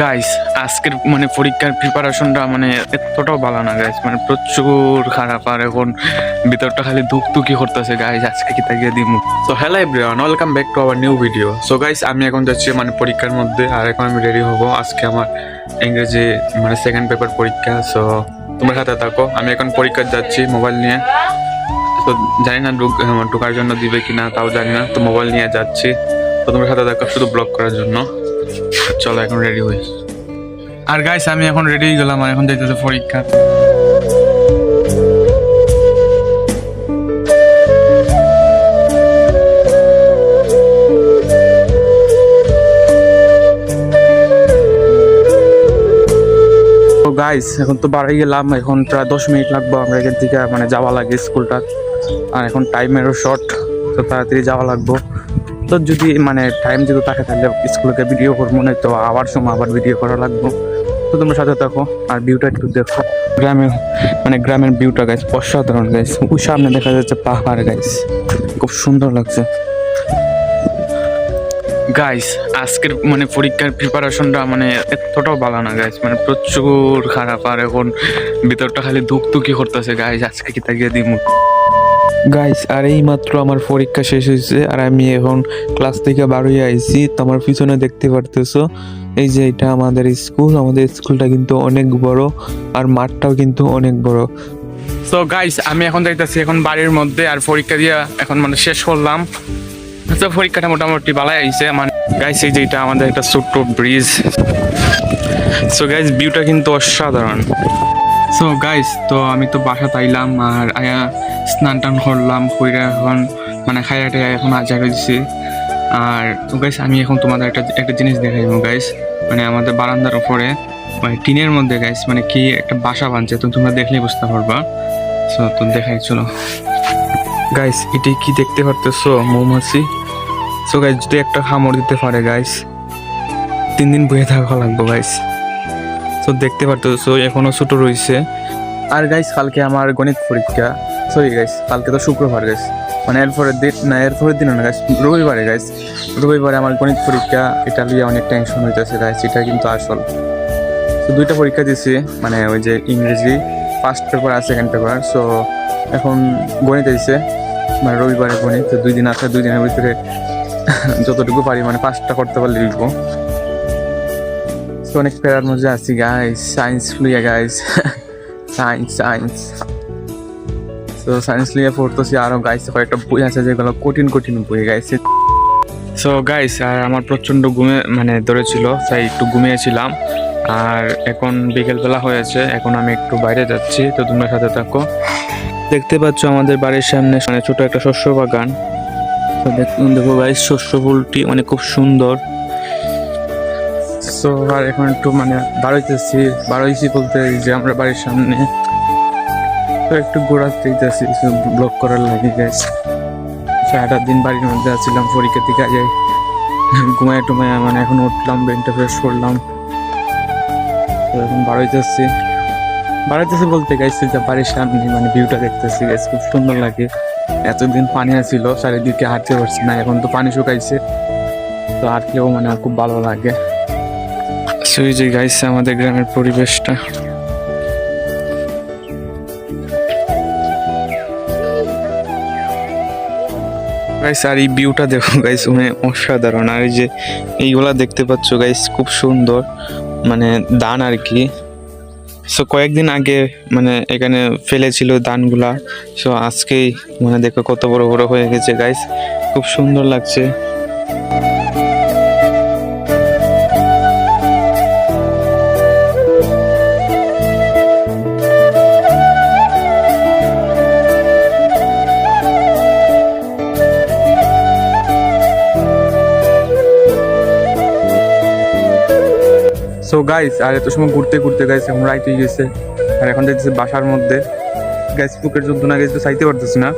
Guys আজকের মানে পরীক্ষার প্রিপারেশনটা মানে এতটাও ভালো না গাইস মানে প্রচুর খারাপ, আর এখন ভিতরটা খালি ধুকি করতেছে গাইস আজকে কি তাকিয়ে দিমু? তো hello everyone welcome back to our new video so guys আমি এখন যাচ্ছি মানে পরীক্ষার মধ্যে, আর এখন আমি রেডি হব। আজকে আমার ইংরেজি মানে সেকেন্ড পেপার পরীক্ষা সো তোমার সাথে থাকো। আমি এখন পরীক্ষা যাচ্ছি মোবাইল নিয়ে। তো জানি না ঢোকার জন্য দিবে কিনা, তাও জানি না। তো মোবাইল নিয়ে যাচ্ছি। তো তোমার সাথে থাকো শুধু ব্লগ করার জন্য। চলো এখন রেডি হই। আর গাইস আমি এখন রেডি হয়ে গেলাম আর এখন যাইতেছে পরীক্ষা। গাইস এখন তো বাড়াই গেলাম এখন প্রায় দশ মিনিট লাগবে আমরা এখান থেকে মানে যাওয়া লাগে স্কুলটা আর এখন টাইমেরও শর্ট তো তাড়াতাড়ি যাওয়া লাগবো। তো যদি মানে টাইম যদি থাকে তাহলে স্কুলকে ভিডিও করব না তো আবার সময় আবার ভিডিও করা লাগবো। তো তোমরা সাথে থাকো, আর ভিউটা একটু দেখো। গ্রামের মানে গ্রামের ভিউটা গাইস অসাধারণ গাইস ওই সামনে দেখা যাচ্ছে পাহাড় গাইস খুব সুন্দর লাগছে। গাইস আজকের মানে পরীক্ষার প্রিপারেশনটা মানে এতটাও ভালো না গাইস মানে প্রচুর খারাপ, আর এখন ভিতরটা খালি ধুক ধুকি করতেছে গাইস আজকে কি তাকিয়ে দিমু? গাইস আর এই মাত্র আমার পরীক্ষা শেষ হয়েছে, আর আমি এখন ক্লাস থেকে বারোই আইছি। তোমার পিছনে দেখতে পারতেছো, এই যে এটা আমাদের স্কুল আমাদের স্কুলটা কিন্তু অনেক বড়, আর মাঠটাও কিন্তু অনেক বড়। সো গাইস আমি এখন যাইতেছি এখন বাড়ির মধ্যে, আর পরীক্ষা দিয়ে এখন মানে শেষ করলাম। তো পরীক্ষাটা মোটামুটি ভালাই আইছে মানে গাইস এই যে এটা আমাদের একটা ছোট্ট ব্রিজ সো গাইস ভিউটা কিন্তু অসাধারণ। সো গাইস তো আমি তো বাসা তাইলাম আর আয়া স্নান টান করলাম, কইরা এখন মানে খাইয়া টাইয়া এখন আজার হয়েছি আর তো গাইস আমি এখন তোমাদের একটা একটা জিনিস দেখাইবো গাইস মানে আমাদের বারান্দার উপরে মানে টিনের মধ্যে গাইস মানে কি একটা বাসা বানছে তো তোমরা দেখলেই বুঝতে পারবা। সো তো দেখাই, চলো। গাইস এটি কি দেখতে পারতেছো? মৌমাছি। সো গাইস যদি একটা খামড় দিতে পারে গাইস তিন দিন বয়ে থাকা লাগবো গাইস তো দেখতে পারতেছো এখনও ছোট রয়েছে আর গাইস কালকে আমার গণিত পরীক্ষা। সরি গাইস কালকে তো শুক্রবার গাইস মানে এরপরের দিন, না, এরপরের দিন না গাইস রবিবারে গাইস রবিবারে আমার গণিত পরীক্ষা, এটা নিয়ে অনেক টেনশন হইতেছে গাইস এটা কিন্তু আসল। তো দুইটা পরীক্ষা দিছি মানে ওই যে ইংরেজি ফার্স্ট পেপার আর সেকেন্ড পেপার সো এখন গণিত দিছে মানে রবিবারে গণিত, দুই দিন আছে, দুই দিনের ভিতরে যতটুকু পারি মানে পাঁচটা করতে পারলে লিখব। অনেক প্যারার মধ্যে আছি গাইস সায়েন্স লইয়া গাইস সায়েন্স সায়েন্স তো সায়েন্স লিয়ে পড়তেছি আরও গাইস কয়েকটা বই আছে যেগুলো কঠিন কঠিন বই গাইছে সো গাইস আর আমার প্রচণ্ড ঘুমে মানে ধরেছিল, তাই একটু ঘুমিয়েছিলাম। আর এখন বিকেলবেলা হয়েছে, এখন আমি একটু বাইরে যাচ্ছি, তো তোমরা সাথে থাকো। দেখতে পাচ্ছ আমাদের বাড়ির সামনে মানে ছোট একটা শস্য বাগান। দেখো গাইস শস্য ফুলটি মানে খুব সুন্দর। সো আর এখন একটু মানে বাড়াইতেছি, বাড়াইছি বলতে যে আমরা বাড়ির সামনে। তো একটু ঘোরাতে দিতেছি ব্লক করার লাগে গেছে সারাটা দিন বাড়ির মধ্যে আছিলাম পরীক্ষা থেকে আগে ঘুমায় টুমায় মানে এখন উঠলাম ব্রেনটা ফ্রেশ করলাম। তো এখন বাড়াইতেছি। বাড়াইতেছি বলতে গাইছি যে বাড়ির সামনে মানে ভিউটা দেখতেছি গাইস খুব সুন্দর লাগে। এতদিন পানি আছিল, চারিদিকে হাঁটতে পারছি না, এখন তো পানি শুকাইছে। তো হাঁটলেও মানে খুব ভালো লাগে। সেই যে গাইছে আমাদের গ্রামের পরিবেশটা। গাইস আর এই ভিউটা দেখো গাইস মানে অসাধারণ। আর এই যে এইগুলা দেখতে পাচ্ছ গাইস খুব সুন্দর মানে দান আর কি। সো কয়েকদিন আগে মানে এখানে ফেলেছিল দানগুলা। সো আজকেই মানে দেখো কত বড় বড় হয়ে গেছে গাইস খুব সুন্দর লাগছে। সো গাইস আর এত সময় ঘুরতে ঘুরতে গাইস এখন রাইট হয়ে গেছে। আর এখন দেখতেছি বাসার মধ্যে। গাইস বুকের যন্ত্রণা গাইস তো চাইতে পারতেছি না।